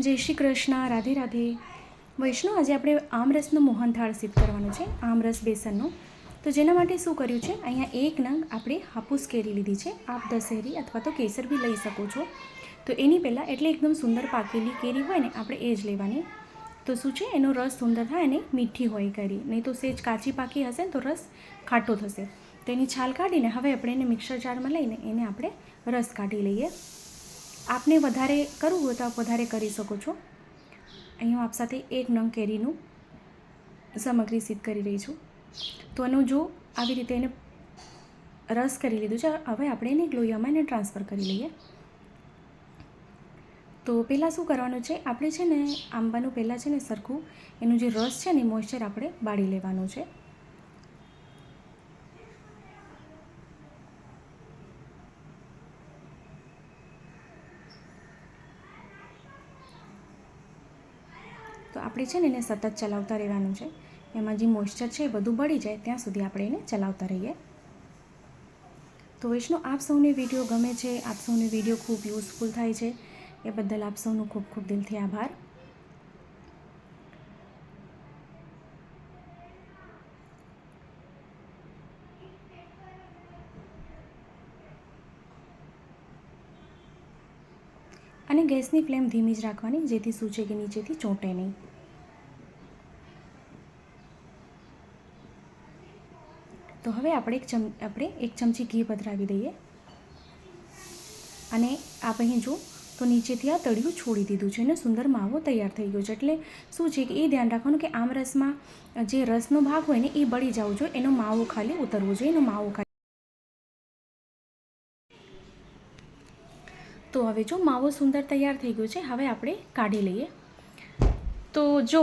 જય શ્રી કૃષ્ણ, રાધે રાધે. વૈષ્ણવ, આજે આપણે આમરસનો મોહનથાળ સિદ્ધ કરવાનો છે, આમરસ બેસનનો. તો જેના માટે શું કર્યું છે, અહીંયા એક નંગ આપણે હાપુસ કેરી લીધી છે, આપ દશેરી અથવા તો કેસર બી લઈ શકો છો. તો એની પહેલાં એટલે એકદમ સુંદર પાકેલી કેરી હોય ને, આપણે એ જ લેવાની. તો શું છે, એનો રસ સુંદર થાય અને મીઠી હોય કેરી. નહીં તો સેજ કાચી પાકી હશે તો રસ ખાટો થશે. તો એની છાલ કાઢીને હવે આપણે એને મિક્સર જારમાં લઈને એને આપણે રસ કાઢી લઈએ. આપને વધારે કરવું હોય તો આપ વધારે કરી શકો છો. અહીં હું આપ સાથે એક નંગ કેરીનું સામગ્રી સિદ્ધ કરી રહી છું. તો એનું જો આવી રીતે એને રસ કરી લીધું છે, હવે આપણે એને ગ્લોયામાં એને ટ્રાન્સફર કરી લઈએ. તો પહેલાં શું કરવાનું છે, આપણે છે ને આંબાનું પહેલાં છે ને સરખું એનું જે રસ છે ને મોઇશ્ચર આપણે બાળી લેવાનું છે. આપણે છે ને એને સતત ચલાવતા રહેવાનું છે. એમાં જે મોઇશ્ચર છે એ બધું બળી જાય, ત્યાં સુધી આપણે એને ચલાવતા રહીએ. તો વૈષ્ણવ આપ સૌને વીડિયો ગમે છે, આપ સૌને વીડિયો ખૂબ યુઝફુલ થાય છે. એ બદલ આપ સૌનો ખૂબ ખૂબ દિલથી આભાર. અને ગેસની ફ્લેમ ધીમી જ રાખવાની, જેથી છે કે નીચેથી ચોંટે નહીં. તો હવે આપણે એક ચમ, આપણે એક ચમચી ઘી પધરાવી દઈએ. અને આપ અહીં જો તો નીચેથી આ તળિયું છોડી દીધું છે અને સુંદર માવો તૈયાર થઈ ગયો છે. એટલે શું છે કે એ ધ્યાન રાખવાનું કે આમ રસમાં, જે રસનો ભાગ હોય ને, એ બળી જવો જોઈએ. એનો માવો ખાલી ઉતરવો જોઈએ, એનો માવો ખાલી. તો હવે જો માવો સુંદર તૈયાર થઈ ગયો છે, હવે આપણે કાઢી લઈએ. તો જો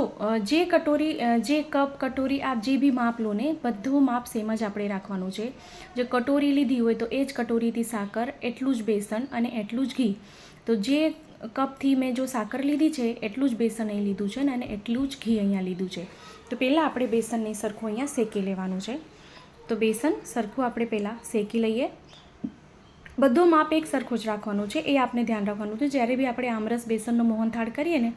જે કટોરી જે કપ કટોરી આપ જે બી માપ લો ને, બધું માપ સેમ જ આપણે રાખવાનું છે. જે કટોરી લીધી હોય તો એ જ કટોરીથી સાકર, એટલું જ બેસન અને એટલું જ ઘી. તો જે કપથી મેં જો સાકર લીધી છે, એટલું જ બેસન અહીં લીધું છે ને, અને એટલું જ ઘી અહીંયા લીધું છે. તો પહેલાં આપણે બેસનને સરખું અહીંયા શેકી લેવાનું છે. તો બેસન સરખું આપણે પહેલાં શેકી લઈએ. બધો માપ એક સરખું જ રાખવાનું છે, એ આપણે ધ્યાન રાખવાનું છે. જ્યારે બી આપણે આમરસ બેસનનો મોહનથાળ કરીએ ને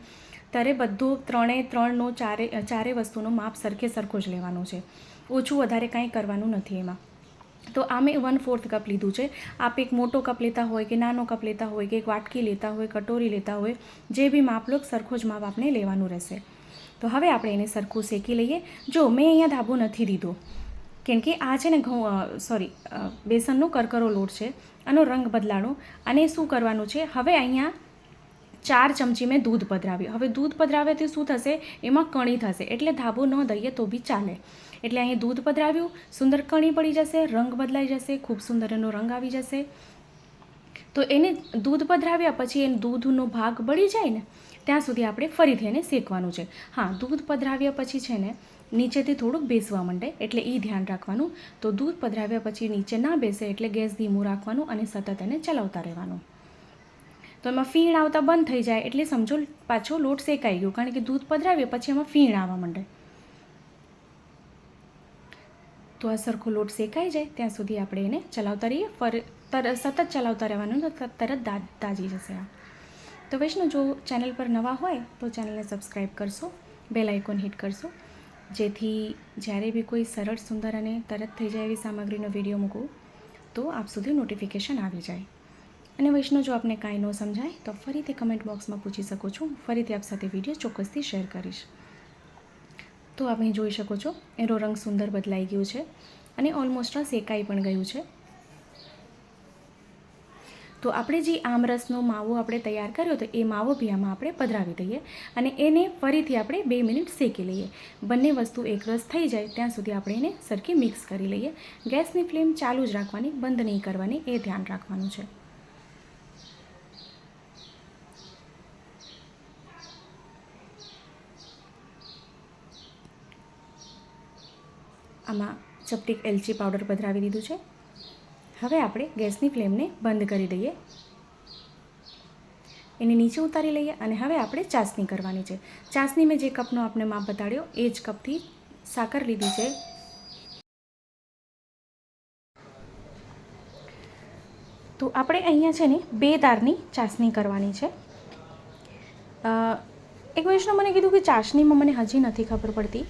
ત્યારે બધું ત્રણે, ત્રણનો, ચારે ચારે વસ્તુનો માપ સરખે સરખું જ લેવાનું છે. ઓછું વધારે કાંઈ કરવાનું નથી એમાં. તો આ મેં વન ફોર્થ કપ લીધું છે. આપ એક મોટો કપ લેતા હોય કે નાનો કપ લેતા હોય કે એક વાટકી લેતા હોય, કટોરી લેતા હોય, જે બી માપ લો, સરખો જ માપ આપણે લેવાનું રહેશે. તો હવે આપણે એને સરખું શેકી લઈએ. જો, મેં અહીંયા ધાબો નથી દીધો. કેમ કે આ છે ને ઘઉં સોરી બેસનનો કરકરો લોટ છે. આનો રંગ બદલાણો. અને શું કરવાનું છે? હવે અહીંયા ચાર ચમચી મેં દૂધ પધરાવ્યું. હવે દૂધ પધરાવ્યાથી શું થશે? એમાં કણી થશે. એટલે ધાબો ન દઈએ તો બી ચાલે. એટલે અહીં દૂધ પધરાવ્યું. સુંદર કણી પડી જશે, રંગ બદલાઈ જશે, ખૂબ સુંદર એનો રંગ આવી જશે. તો એને દૂધ પધરાવ્યા પછી એને દૂધનો ભાગ બળી જાય ને, ત્યાં સુધી આપણે ફરીથી એને શેકવાનું છે. હા, દૂધ પધરાવ્યા પછી છે ને, નીચેથી થોડુંક બેસવા માંડે, એટલે એ ધ્યાન રાખવાનું. તો દૂધ પધરાવ્યા પછી નીચે ના બેસે, એટલે ગેસ ધીમું રાખવાનું અને સતત એને ચલાવતા રહેવાનું. તો એમાં ફીણ આવતા બંધ થઈ જાય એટલે સમજો, પાછો લોટ શેકાઈ ગયો કારણ કે દૂધ પધરાવ્યો, પછી એમાં ફીણ આવવા માંડે. તો આ સરખો લોટ શેકાઈ જાય, ત્યાં સુધી આપણે એને ચલાવતા રહીએ. ફર, તર, સતત ચલાવતા રહેવાનું તો તરત દાજી જશે આ. તો વૈષ્ણવ, જો ચેનલ પર નવા હોય તો ચેનલને સબસ્ક્રાઈબ કરશો, બેલ આઇકોન હિટ કરશો. જેથી જ્યારે બી કોઈ સરળ, સુંદર અને તરત થઈ જાય એવી સામગ્રીનો વીડિયો મૂકું, તો આપ સુધી નોટિફિકેશન આવી જાય. અને વૈષ્ણવ જો આપને કાંઈ ન સમજાય, તો ફરીથી કમેન્ટ બોક્સમાં પૂછી શકો છો. ફરીથી આપ સાથે વીડિયો ચોક્કસથી શેર કરીશ. તો આપ અહીં જોઈ શકો છો, એનો રંગ સુંદર બદલાઈ ગયો છે અને ઓલમોસ્ટ આ શેકાઈ પણ ગયું છે. તો આપણે જે આમરસનો માવો આપણે તૈયાર કર્યો, તો એ માવો બી આમાં આપણે પધરાવી દઈએ અને એને ફરીથી આપણે બે મિનિટ શેકી લઈએ. બંને વસ્તુ એકરસ થઈ જાય, ત્યાં સુધી આપણે એને સરખી મિક્સ કરી લઈએ. ગેસની ફ્લેમ ચાલુ જ રાખવાની, બંધ નહીં કરવાની, એ ધ્યાન રાખવાનું છે. આમાં ચપટીક એલચી પાવડર પધરાવી દીધું છે. હવે આપણે ગેસની ફ્લેમને બંધ કરી દઈએ. એને નીચે ઉતારી લઈએ અને હવે આપણે ચાસણી કરવાની છે. ચાસણી મેં જે કપનો આપણે માપ બતાડ્યો, એ જ કપથી સાકર લીધી છે. તો આપણે અહીંયા છે ને બે તારની ચાસણી કરવાની છે. એક વૈષ્ણવ મને કીધું કે ચાસણીમાં મને હજી નથી ખબર પડતી.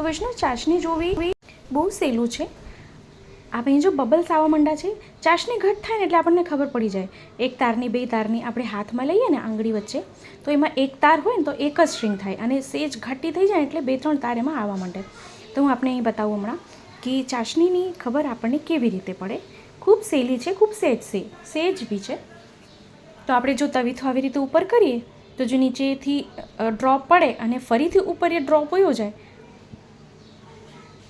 તો વૈષ્ણવ ચાસણી જોવી બહુ સહેલું છે. આપણે જો બબલ્સ આવવા માંડા છે ચાસણી ઘટ થાય ને એટલે આપણને ખબર પડી જાય. એક તારની, બે તારની આપણે હાથમાં લઈએ ને આંગળી વચ્ચે, તો એમાં એક તાર હોય ને તો એક જ સ્ટ્રિંગ થાય અને સેજ ઘટ્ટી થઈ જાય એટલે બે ત્રણ તાર એમાં આવવા માંડે. તો હું આપણે અહીં બતાવું હમણાં કે ચાસણીની ખબર આપણને કેવી રીતે પડે. ખૂબ સહેલી છે, ખૂબ સહેજ સે સહેજ બી છે. તો આપણે જો તવીથું આવી રીતે ઉપર કરીએ, તો જો નીચેથી ડ્રોપ પડે અને ફરીથી ઉપર એ ડ્રોપ વયો જાય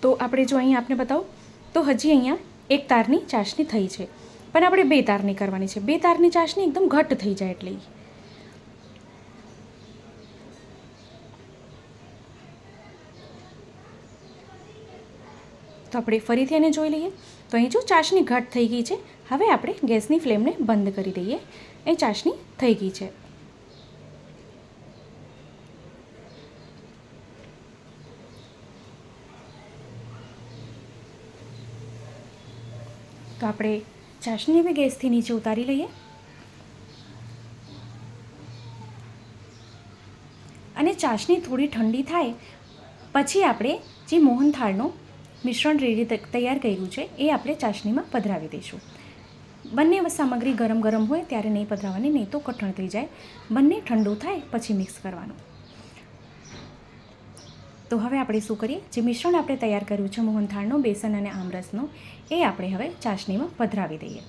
તો આપણે જો અહીં આપને બતાવું, તો હજી અહીંયા એક તારની ચાસણી થઈ છે. પણ આપણે બે તારની કરવાની છે. બે તારની ચાસણી એકદમ ઘટ્ટ થઈ જાય એટલે તો આપણે ફરીથી એને જોઈ લઈએ. તો અહીં જો ચાસણી ઘટ થઈ ગઈ છે, હવે આપણે ગેસની ફ્લેમને બંધ કરી દઈએ. એ ચાસણી થઈ ગઈ છે. તો આપણે ચાસણી હવે ગેસથી નીચે ઉતારી લઈએ. અને ચાસણી થોડી ઠંડી થાય, પછી આપણે જે મોહનથાળનું મિશ્રણ રેડી તૈયાર કર્યું છે, એ આપણે ચાસણીમાં પધરાવી દઈશું. બંને સામગ્રી ગરમ ગરમ હોય, ત્યારે નહીં પધરાવવાની નહીં તો કઠણ થઈ જાય. બંને ઠંડુ થાય, પછી મિક્સ કરવાનું. તો હવે આપણે શું કરીએ? જે મિશ્રણ આપણે તૈયાર કર્યું છે મોહનથાળનું, બેસન અને આમરસનું, એ આપણે હવે ચાસણીમાં પધરાવી દઈએ.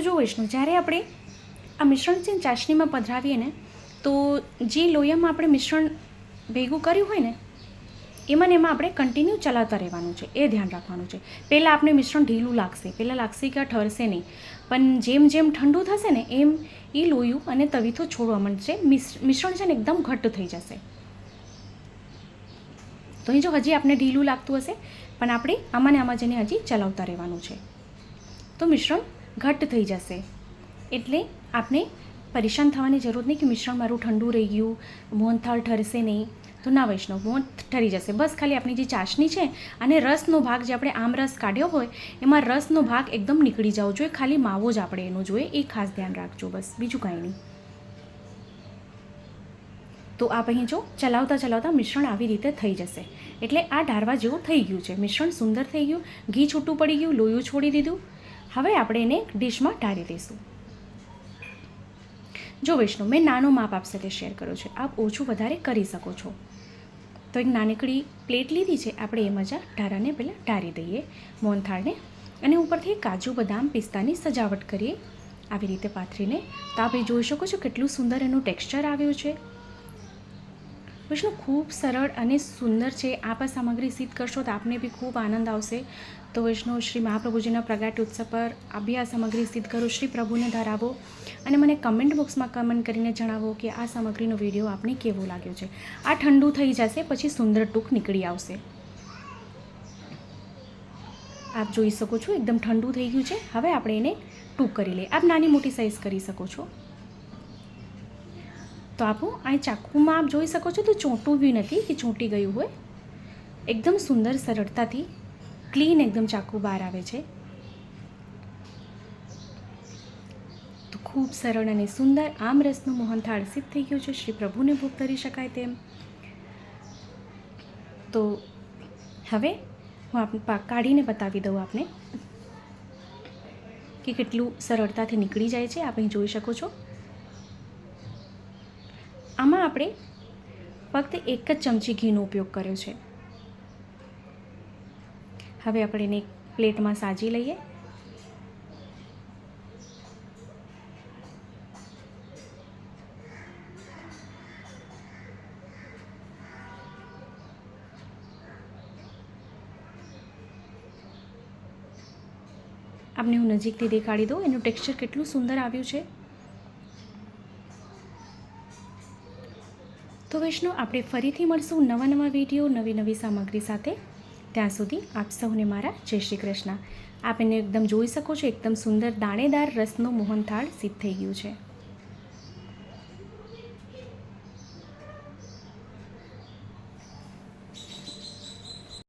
તો જો વૈષ્ણુ, જ્યારે આપણે આ મિશ્રણ છે ચાસણીમાં પધરાવીએ ને, તો જે લોહીયામાં આપણે મિશ્રણ ભેગું કર્યું હોય ને, એમાં એમાં આપણે કન્ટિન્યુ ચલાવતા રહેવાનું છે, એ ધ્યાન રાખવાનું છે. પહેલાં આપણે મિશ્રણ ઢીલું લાગશે, પહેલાં લાગશે કે ઠરશે નહીં. પણ જેમ જેમ ઠંડુ થશે ને, એમ એ લોયું અને તવીથો છોડવા મળશે મિશ્રણ છે ને એકદમ ઘટ્ટ થઈ જશે. તો અહીં જો હજી આપણે ઢીલું લાગતું હશે, પણ આપણે આમાં ને આમાં જઈને હજી ચલાવતા રહેવાનું છે. તો મિશ્રણ ઘટ્ટ થઈ જશે. એટલે આપણે પરેશાન થવાની જરૂર નહીં કે મિશ્રણ મારું ઠંડુ રહી ગયું મોહનથાળ ઠરશે નહીં. તો ના વૈષ્ણવ, મોહન ઠરી જશે. બસ ખાલી આપણી જે ચાસણી છે અને રસનો ભાગ જે આપણે આમ રસ કાઢ્યો હોય, એમાં રસનો ભાગ એકદમ નીકળી જવો જોઈએ. ખાલી માવો જ આપણે એનો જોઈએ. એ ખાસ ધ્યાન રાખજો બસ. બીજું કાંઈ નહીં. તો આપ અહીં જો, ચલાવતા ચલાવતા મિશ્રણ આવી રીતે થઈ જશે. એટલે આ ઢારવા જેવું થઈ ગયું છે. મિશ્રણ સુંદર થઈ ગયું. ઘી છૂટું પડી ગયું. લોયું છોડી દીધું. હવે આપણે એને ડીશમાં ઢારી દઈશું. જો વૈષ્ણવ મેં નાનું માપ આપ સાથે શેર કર્યો છે. આપ ઓછું વધારે કરી શકો છો. તો એક નાનકડી પ્લેટ લીધી છે. આપણે એ જ આ ઢારાને પહેલાં ઢારી દઈએ. મોહનથાળને અને ઉપરથી કાજુ, બદામ, પિસ્તાની સજાવટ કરીએ. આવી રીતે પાથરીને તો આપણે જોઈ શકો છો કેટલું સુંદર એનું ટેક્સચર આવ્યું છે. વૈષ્ણવ ખૂબ સરળ અને સુંદર છે. આપ આ સામગ્રી સિદ્ધ કરશો તો આપને બી ખૂબ આનંદ આવશે. તો વૈષ્ણવ શ્રી મહાપ્રભુજીના પ્રગાટ ઉત્સવ પર આ આ સામગ્રી સિદ્ધ કરો. શ્રી પ્રભુને ધરાવો અને મને કમેન્ટ બોક્સમાં કમેન્ટ કરીને જણાવો કે આ સામગ્રીનો વીડિયો આપને કેવો લાગ્યો છે. આ ઠંડુ થઈ જશે, પછી સુંદર ટૂંક નીકળી આવશે. આપ જોઈ શકો છો, એકદમ ઠંડુ થઈ ગયું છે. હવે આપણે એને ટૂંક કરી લઈએ. આપ નાની મોટી સાઇઝ કરી શકો છો. તો આપો, આ ચાકુમાં આપ જોઈ શકો છો, તો ચોંટું બી નથી કે ચોંટી ગયું હોય. એકદમ સુંદર સરળતાથી ક્લીન એકદમ ચાકુ બહાર આવે છે. તો ખૂબ સરળ અને સુંદર આમ રસનું મોહનથાળ સિદ્ધ થઈ ગયું છે. શ્રી પ્રભુને ભોગ ધરી શકાય તેમ. તો હવે હું આપ કાઢીને બતાવી દઉં આપને કે કેટલું સરળતાથી નીકળી જાય છે. આપણે જોઈ શકો છો. આમાં આપણે ફક્ત એક જ ચમચી ઘીનો ઉપયોગ કર્યો છે. હવે આપણે એને એક પ્લેટમાં સાજી લઈએ. આપને હું નજીકથી દેખાડી દઉં. એનું ટેક્સચર કેટલું સુંદર આવ્યું છે. તો વૈષ્ણવ, આપણે ફરીથી મળશું નવા નવા વીડિયો, નવી નવી સામગ્રી સાથે. ત્યાં સુધી આપ સૌને મારા જય શ્રી કૃષ્ણ. આપ એને એકદમ જોઈ શકો છો, એકદમ સુંદર દાણેદાર રસનો મોહનથાળ સિદ્ધ થઈ ગયું છે.